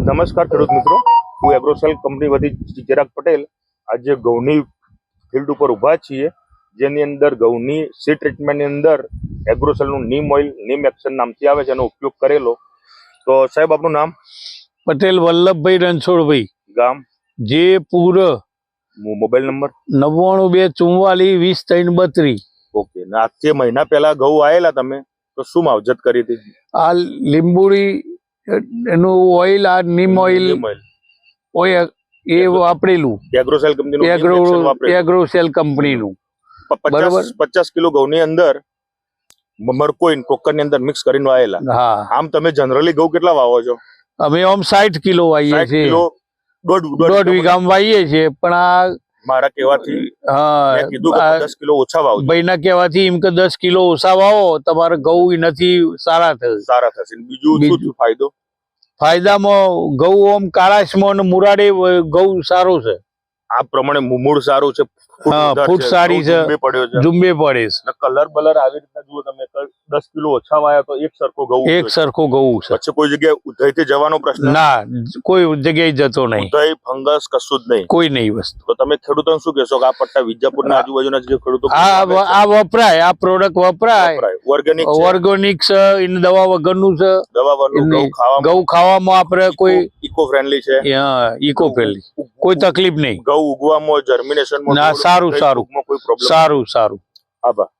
નમસ્કાર ખેડૂત મિત્રો. હું એગ્રોસેલ કંપની વતી ચિરાગ પટેલ. આજે ઘઉંની ફિલ્ડ ઉપર ઊભા છીએ. જેની અંદર ઘઉંની સી ટ્રીટમેન્ટની અંદર એગ્રોસેલનું નીમ ઓઇલ નીમ એક્શન નામથી આવે છે એનો ઉપયોગ કરેલો. તો સાહેબ આપનું નામ? પટેલ વલ્લભભાઈ રણછોડભાઈ. ગામ? જે પૂર મોબાઈલ નંબર? નવ્વાણું બે ચુમ્વાલીસ વીસ ત્રણ બત્રીસ. ઓકે આજથી મહિના પહેલા ઘઉં આવેલા તમે? તો શું માવજત કરી હતી? આ લીંબુડી એનું ઓઇલ આ નીમ ઓઇલ. ઓઇલ એ વાપરેલું. એગ્રોસેલ કંપનીનું એગ્રો. એગ્રોસેલ કંપનીનું બરાબર? પચાસ કિલો ઘઉંની અંદર મરકોઈન કોકરની અંદર મિક્સ કરીને વાયેલા. હા. આમ તમે જનરલી ઘઉં કેટલા વાવો છો? અમે આમ સાઠ કિલો વાઈએ છીએ. દોઢ દોઢ વીઘામાં વાઈએ છીએ પણ આ મારા કહેવાથી હા કીધું કે દસ કિલો ઓછા વાવજો. ભાઈના કહેવાથી એમ કે દસ કિલો ઓછા વાવો તમારે ઘઉં નથી સારા થશે. સારા થશે. બીજું શું ફાયદો? ફાયદામાં ઘઉં આમ કાળાશમાં અને મુરાડે ઘઉં સારું છે. આ પ્રમાણે મૂળ સારું છે ફૂટ હા, સારી છે. જુંબે પડ્યો છે. ઝુંબે પડે છે. કલર બલર આવી રીતના જુઓ તમે દસ કિલો ઓછા વાયા તો એક સરખો ઘઉં એક સરખો ઘઉં છે. પછી કોઈ જગ્યાએ ઉધઈથી જવાનો પ્રશ્ન? ના કોઈ જગ્યાએ જતો નહીં. ઉધઈ ફંગસ કશું જ નહીં. કોઈ નહીં વસ્તુ. તો તમે ખેડૂતોને શું કહેશો કે આ પટ્ટા વિજાપુરના આજુબાજુના જે ખેડૂતો આ આ વપરાય આ પ્રોડક્ટ વપરાય. ઓર્ગેનિક ઓર્ગેનિક છે. એને દવા વગરનું છે. દવા વગરનું ઘઉં ખાવામાં આપણે કોઈ ઇકો ફ્રેન્ડલી છે. ઇકો ફ્રેન્ડલી કોઈ તકલીફ નહીં. ઘઉં ઉગવામાં જર્મિનેશન ના, સારું, સારું. સારું સારું. આભાર.